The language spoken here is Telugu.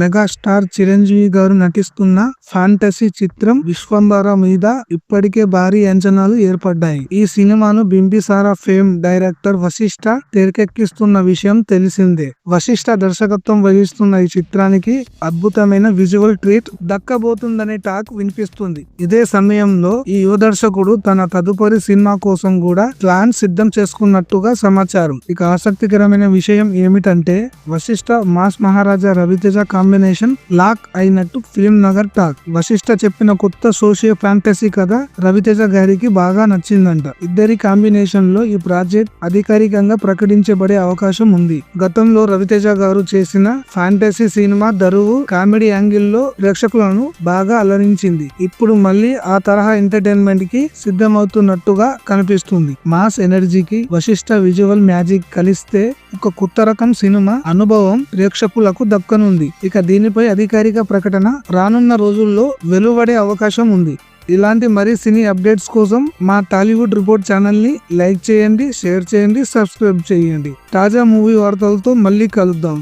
మెగాస్టార్ చిరంజీవి గారు నటిస్తున్న ఫ్యాంటసీ చిత్రం విశ్వంబర మీద ఇప్పటికే భారీ అంచనాలు ఏర్పడ్డాయి. ఈ సినిమాను బింబిసారా ఫేమ్ డైరెక్టర్ వశిష్ట తెరకెక్కిస్తున్న విషయం తెలిసిందే. వశిష్ఠ దర్శకత్వం వహిస్తున్న ఈ చిత్రానికి అద్భుతమైన విజువల్ ట్రీట్ దక్కబోతుందనే టాక్ వినిపిస్తుంది. ఇదే సమయంలో ఈ యువ దర్శకుడు తన తదుపరి సినిమా కోసం కూడా ప్లాన్ సిద్ధం చేసుకున్నట్టుగా సమాచారం. ఇక ఆసక్తికరమైన విషయం ఏమిటంటే Vashishta mass Maharaja Ravi Teja combination lock అయినట్టు ఫిల్మ్ నగర్ టాక్. వశిష్ఠ చెప్పిన కొత్త సోషియో ఫ్యాంటసీ కథ రవితేజ గారికి బాగా నచ్చిందంట. ఇద్దరి కాంబినేషన్లో ఈ ప్రాజెక్ట్ అధికారికంగా ప్రకటించబడే అవకాశం ఉంది. గతంలో రవితేజ గారు చేసిన ఫ్యాంటసీ సినిమా దరువు కామెడీ యాంగిల్లో ప్రేక్షకులను బాగా అలరించింది. ఇప్పుడు మళ్ళీ ఆ తరహా ఎంటర్టైన్మెంట్కి సిద్ధమవుతున్నట్టుగా కనిపిస్తుంది. మాస్ ఎనర్జీకి వశిష్ట విజువల్ మ్యాజిక్ కలిస్తే ఒక కొత్త రకం సినిమా అనుభవం ప్రేక్షకులకు దక్కనుంది. ఇక దీనిపై అధికారిక ప్రకటన రానున్న రోజుల్లో వెలువడే అవకాశం ఉంది. ఇలాంటి మరి సినీ అప్డేట్స్ కోసం మా టాలీవుడ్ రిపోర్ట్ ఛానల్ని లైక్ చేయండి షేర్ చేయండి సబ్స్క్రైబ్ చేయండి. తాజా మూవీ వార్తలతో మళ్ళీ కలుద్దాం.